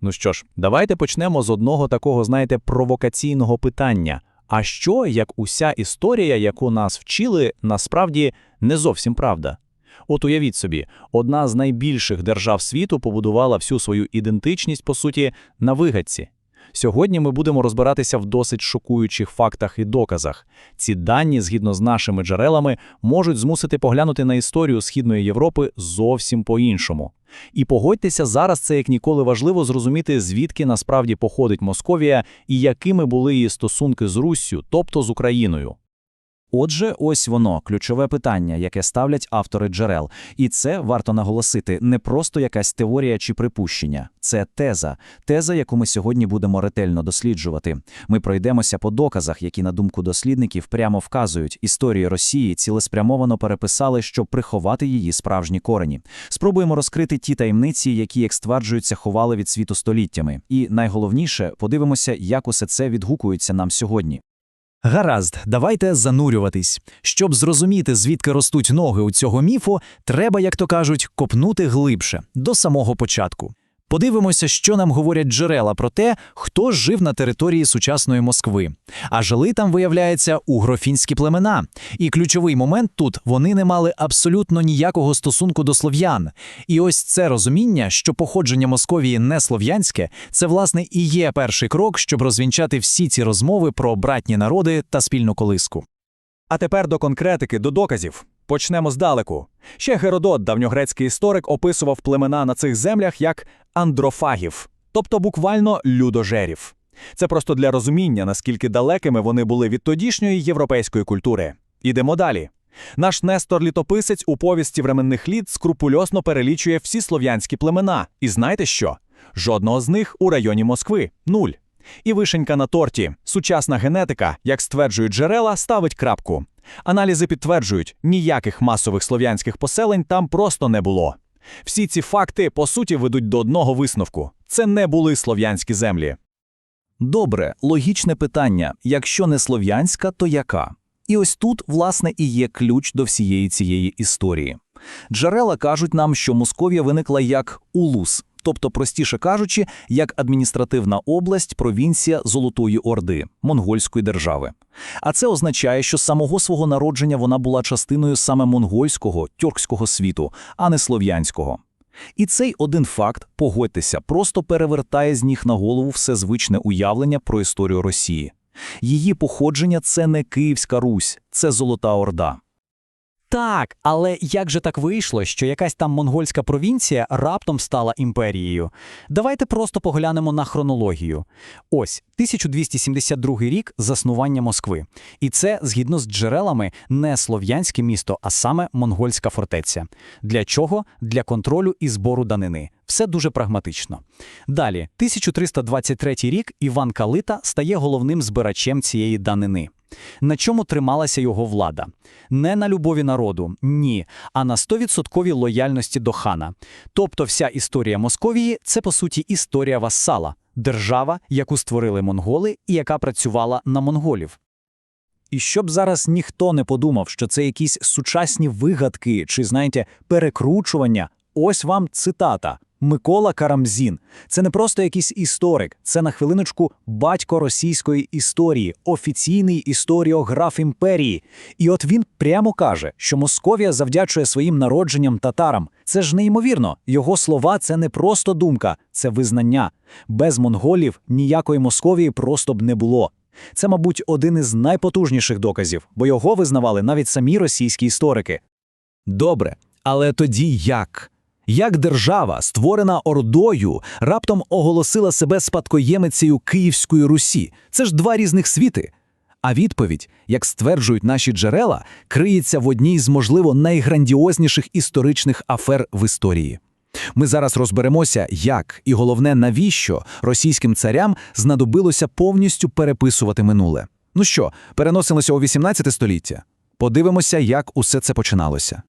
Ну що ж, давайте почнемо з одного такого, знаєте, провокаційного питання. А що, як уся історія, яку нас вчили, насправді не зовсім правда? От уявіть собі, одна з найбільших держав світу побудувала всю свою ідентичність, по суті, на вигадці. Сьогодні ми будемо розбиратися в досить шокуючих фактах і доказах. Ці дані, згідно з нашими джерелами, можуть змусити поглянути на історію Східної Європи зовсім по-іншому. І погодьтеся, зараз це як ніколи важливо зрозуміти, звідки насправді походить Московія і якими були її стосунки з Руссю, тобто з Україною. Отже, ось воно, ключове питання, яке ставлять автори джерел. І це, варто наголосити, не просто якась теорія чи припущення. Це теза. Теза, яку ми сьогодні будемо ретельно досліджувати. Ми пройдемося по доказах, які, на думку дослідників, прямо вказують, історію Росії цілеспрямовано переписали, щоб приховати її справжні корені. Спробуємо розкрити ті таємниці, які, як стверджуються, ховали від світу століттями. І найголовніше, подивимося, як усе це відгукується нам сьогодні. Гаразд, давайте занурюватись. Щоб зрозуміти, звідки ростуть ноги у цього міфу, треба, як то кажуть, копнути глибше, до самого початку. Подивимося, що нам говорять джерела про те, хто жив на території сучасної Москви. А жили там, виявляється, угрофінські племена. І ключовий момент тут вони не мали абсолютно ніякого стосунку до слов'ян. І ось це розуміння, що походження Московії не слов'янське, це власне і є перший крок, щоб розвінчати всі ці розмови про братні народи та спільну колиску. А тепер до конкретики, до доказів. Почнемо здалеку. Ще Геродот, давньогрецький історик, описував племена на цих землях як андрофагів, тобто буквально людожерів. Це просто для розуміння, наскільки далекими вони були від тодішньої європейської культури. Ідемо далі. Наш Нестор Літописець у повісті временних літ скрупульосно перелічує всі слов'янські племена. І знаєте що? Жодного з них у районі Москви нуль. І вишенька на торті, сучасна генетика, як стверджують джерела, ставить крапку. Аналізи підтверджують, ніяких масових слов'янських поселень там просто не було. Всі ці факти, по суті, ведуть до одного висновку: це не були слов'янські землі. Добре, логічне питання: якщо не слов'янська, то яка? І ось тут, власне, і є ключ до всієї цієї історії. Джерела кажуть нам, що Московія виникла як улус, тобто, простіше кажучи, як адміністративна область, провінція Золотої Орди, монгольської держави. А це означає, що з самого свого народження вона була частиною саме монгольського, тюркського світу, а не слов'янського. І цей один факт, погодьтеся, просто перевертає з ніг на голову все звичне уявлення про історію Росії. Її походження це не Київська Русь, це Золота Орда. Так, але як же так вийшло, що якась там монгольська провінція раптом стала імперією? Давайте просто поглянемо на хронологію. Ось 1272 рік заснування Москви. І це, згідно з джерелами, не слов'янське місто, а саме монгольська фортеця. Для чого? Для контролю і збору данини. Все дуже прагматично. Далі, 1323 рік Іван Калита стає головним збирачем цієї данини. На чому трималася його влада? Не на любові народу, ні, а на 100% лояльності до хана. Тобто вся історія Московії – це, по суті, історія вассала, держава, яку створили монголи і яка працювала на монголів. І щоб зараз ніхто не подумав, що це якісь сучасні вигадки чи, знаєте, перекручування, ось вам цитата. Микола Карамзін. Це не просто якийсь історик, це на хвилиночку батько російської історії, офіційний історіограф імперії. І от він прямо каже, що Московія завдячує своїм народженням татарам. Це ж неймовірно. Його слова це не просто думка, це визнання. Без монголів ніякої Московії просто б не було. Це, мабуть, один із найпотужніших доказів, бо його визнавали навіть самі російські історики. Добре, але тоді як? Як держава, створена Ордою, раптом оголосила себе спадкоємицею Київської Русі? Це ж два різних світи. А відповідь, як стверджують наші джерела, криється в одній з, можливо, найграндіозніших історичних афер в історії. Ми зараз розберемося, як і головне, навіщо російським царям знадобилося повністю переписувати минуле. Ну що, переносилося у 18 століття? Подивимося, як усе це починалося.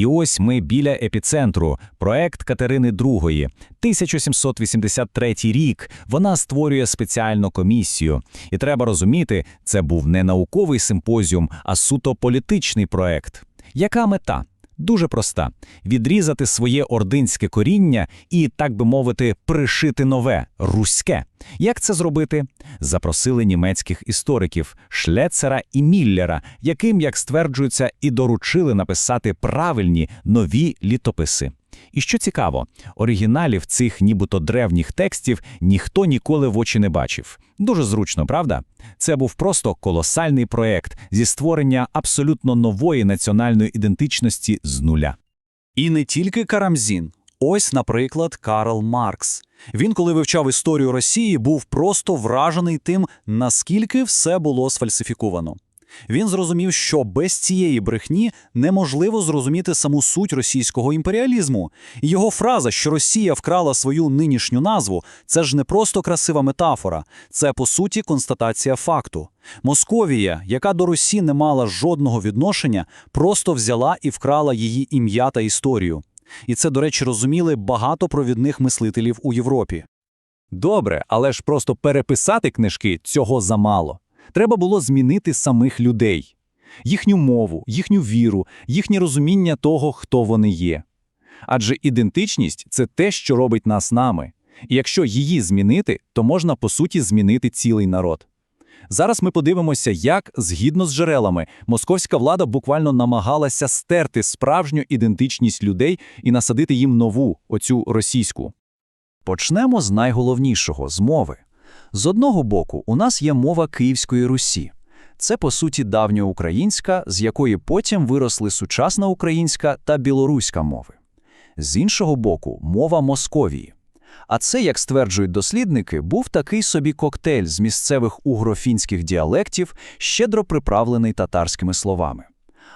І ось ми біля епіцентру, проект Катерини II. 1783 рік вона створює спеціальну комісію. І треба розуміти, це був не науковий симпозіум, а суто політичний проект. Яка мета? Дуже проста: відрізати своє ординське коріння і, так би мовити, пришити нове руське. Як це зробити? Запросили німецьких істориків Шлецера і Міллера, яким, як стверджується, і доручили написати правильні нові літописи. І що цікаво, оригіналів цих нібито древніх текстів ніхто ніколи в очі не бачив. Дуже зручно, правда? Це був просто колосальний проект зі створення абсолютно нової національної ідентичності з нуля. І не тільки Карамзін. Ось, наприклад, Карл Маркс. Він, коли вивчав історію Росії, був просто вражений тим, наскільки все було сфальсифіковано. Він зрозумів, що без цієї брехні неможливо зрозуміти саму суть російського імперіалізму. І його фраза, що Росія вкрала свою нинішню назву, це ж не просто красива метафора, це по суті констатація факту. Московія, яка до Русі не мала жодного відношення, просто взяла і вкрала її ім'я та історію. І це, до речі, розуміли багато провідних мислителів у Європі. Добре, але ж просто переписати книжки цього замало. Треба було змінити самих людей, їхню мову, їхню віру, їхнє розуміння того, хто вони є. Адже ідентичність це те, що робить нас нами. І якщо її змінити, то можна по суті змінити цілий народ. Зараз ми подивимося, як, згідно з джерелами, московська влада буквально намагалася стерти справжню ідентичність людей і насадити їм нову, оцю російську. Почнемо з найголовнішого з мови. З одного боку, у нас є мова Київської Русі. Це, по суті, давньоукраїнська, з якої потім виросли сучасна українська та білоруська мови. З іншого боку, мова Московії. А це, як стверджують дослідники, був такий собі коктейль з місцевих угрофінських діалектів, щедро приправлений татарськими словами.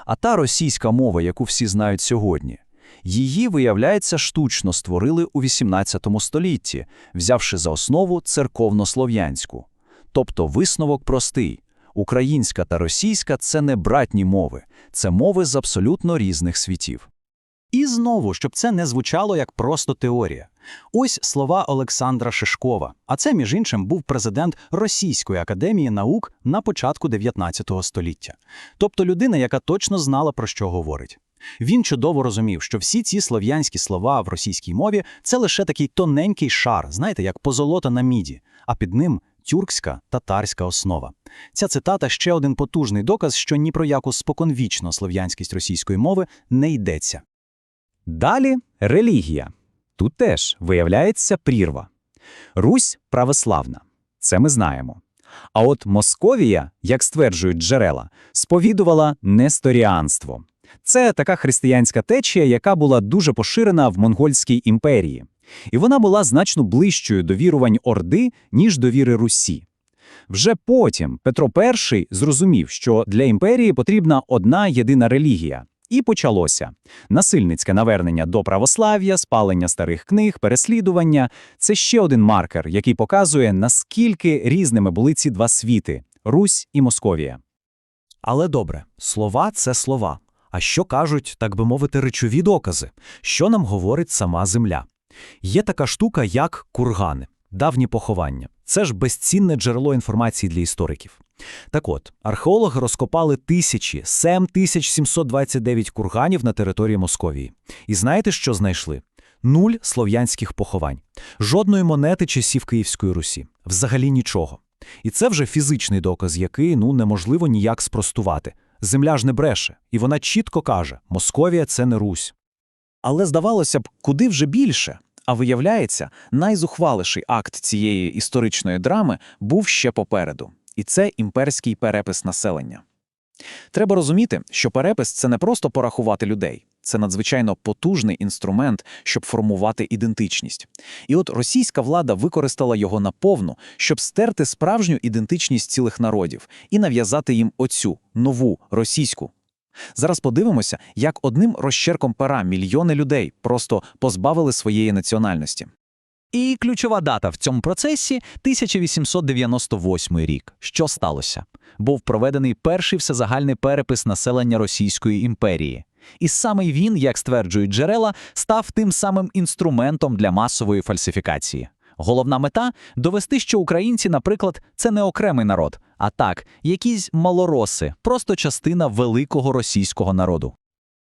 А та російська мова, яку всі знають сьогодні, її, виявляється, штучно створили у XVIII столітті, взявши за основу церковнослов'янську. Тобто висновок простий. Українська та російська – це не братні мови, це мови з абсолютно різних світів. І знову, щоб це не звучало як просто теорія. Ось слова Олександра Шишкова, а це, між іншим, був президент Російської академії наук на початку 19 століття. Тобто людина, яка точно знала, про що говорить. Він чудово розумів, що всі ці слов'янські слова в російській мові це лише такий тоненький шар, знаєте, як позолота на міді, а під ним тюркська татарська основа. Ця цитата ще один потужний доказ, що ні про яку споконвічно слов'янськість російської мови не йдеться. Далі релігія. Тут теж виявляється прірва. Русь православна. Це ми знаємо. А от Московія, як стверджують джерела, сповідувала несторіанство. Це така християнська течія, яка була дуже поширена в Монгольській імперії. І вона була значно ближчою до вірувань Орди, ніж до віри Русі. Вже потім Петро І зрозумів, що для імперії потрібна одна єдина релігія. І почалося насильницьке навернення до православ'я, спалення старих книг, переслідування. Це ще один маркер, який показує, наскільки різними були ці два світи Русь і Московія. Але добре, слова це слова. А що кажуть, так би мовити, речові докази? Що нам говорить сама земля? Є така штука, як кургани, давні поховання. Це ж безцінне джерело інформації для істориків. Так от, археологи розкопали тисячі, 7729 курганів на території Московії. І знаєте, що знайшли? Нуль слов'янських поховань, жодної монети часів Київської Русі, взагалі нічого. І це вже фізичний доказ, який ну неможливо ніяк спростувати. Земля ж не бреше, і вона чітко каже: Московія це не Русь. Але здавалося б, куди вже більше. А виявляється, найзухваліший акт цієї історичної драми був ще попереду, і це імперський перепис населення. Треба розуміти, що перепис це не просто порахувати людей, це надзвичайно потужний інструмент, щоб формувати ідентичність. І от російська влада використала його наповну, щоб стерти справжню ідентичність цілих народів і нав'язати їм оцю нову російську. Зараз подивимося, як одним розчерком пера мільйони людей просто позбавили своєї національності. І ключова дата в цьому процесі 1898 рік. Що сталося? Був проведений перший всезагальний перепис населення Російської імперії. І саме він, як стверджують джерела, став тим самим інструментом для масової фальсифікації. Головна мета довести, що українці, наприклад, це не окремий народ, а так, якісь малороси, просто частина великого російського народу.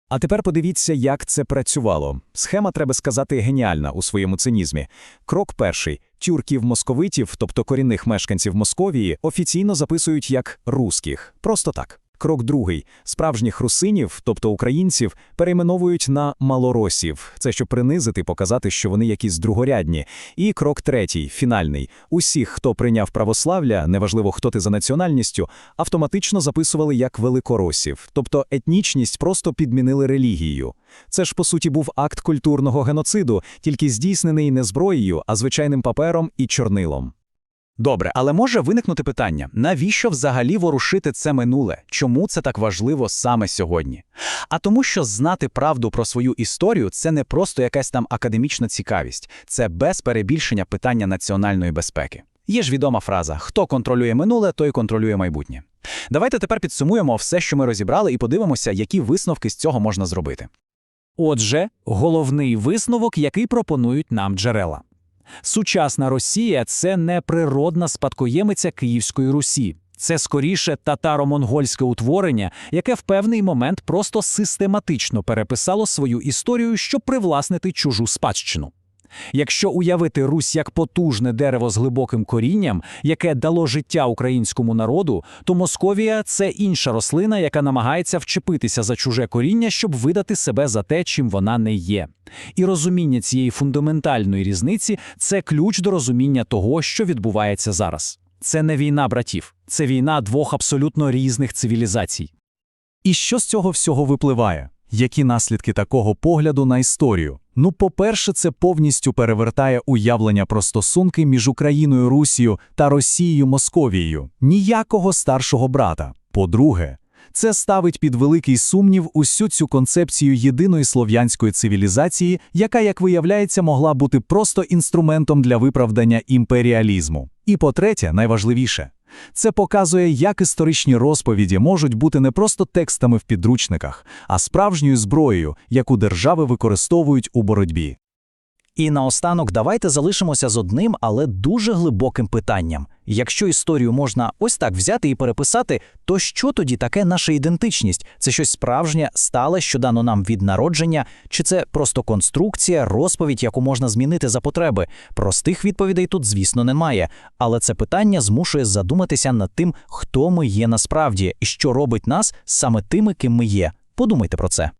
А тепер подивіться, як це працювало. Схема, треба сказати, геніальна у своєму цинізмі. Крок перший. Тюрків-московитів, тобто корінних мешканців Московії, офіційно записують як «русських». Просто так. Крок другий. Справжніх русинів, тобто українців, перейменовують на малоросів. Це щоб принизити, показати, що вони якісь другорядні. І крок третій, фінальний. Усіх, хто прийняв православ'я, неважливо хто ти за національністю, автоматично записували як великоросів. Тобто етнічність просто підмінили релігією. Це ж, по суті, був акт культурного геноциду, тільки здійснений не зброєю, а звичайним папером і чорнилом. Добре, але може виникнути питання, навіщо взагалі ворушити це минуле? Чому це так важливо саме сьогодні? А тому, що знати правду про свою історію це не просто якась там академічна цікавість, це без перебільшення питання національної безпеки. Є ж відома фраза: хто контролює минуле, той контролює майбутнє. Давайте тепер підсумуємо все, що ми розібрали, і подивимося, які висновки з цього можна зробити. Отже, головний висновок, який пропонують нам джерела. Сучасна Росія це не природна спадкоємиця Київської Русі. Це скоріше татаро-монгольське утворення, яке в певний момент просто систематично переписало свою історію, щоб привласнити чужу спадщину. Якщо уявити Русь як потужне дерево з глибоким корінням, яке дало життя українському народу, то Московія це інша рослина, яка намагається вчепитися за чуже коріння, щоб видати себе за те, чим вона не є. І розуміння цієї фундаментальної різниці це ключ до розуміння того, що відбувається зараз. Це не війна братів, це війна двох абсолютно різних цивілізацій. І що з цього всього випливає? Які наслідки такого погляду на історію? Ну, по-перше, це повністю перевертає уявлення про стосунки між Україною Русією та Росією Московією. Ніякого старшого брата. По-друге, це ставить під великий сумнів усю цю концепцію єдиної слов'янської цивілізації, яка, як виявляється, могла бути просто інструментом для виправдання імперіалізму. І по-третє, найважливіше, це показує, як історичні розповіді можуть бути не просто текстами в підручниках, а справжньою зброєю, яку держави використовують у боротьбі. І наостанок давайте залишимося з одним, але дуже глибоким питанням. Якщо історію можна ось так взяти і переписати, то що тоді таке наша ідентичність? Це щось справжнє, стале, що дано нам від народження, чи це просто конструкція, розповідь, яку можна змінити за потреби? Простих відповідей тут, звісно, немає. Але це питання змушує задуматися над тим, хто ми є насправді і що робить нас саме тими, ким ми є. Подумайте про це.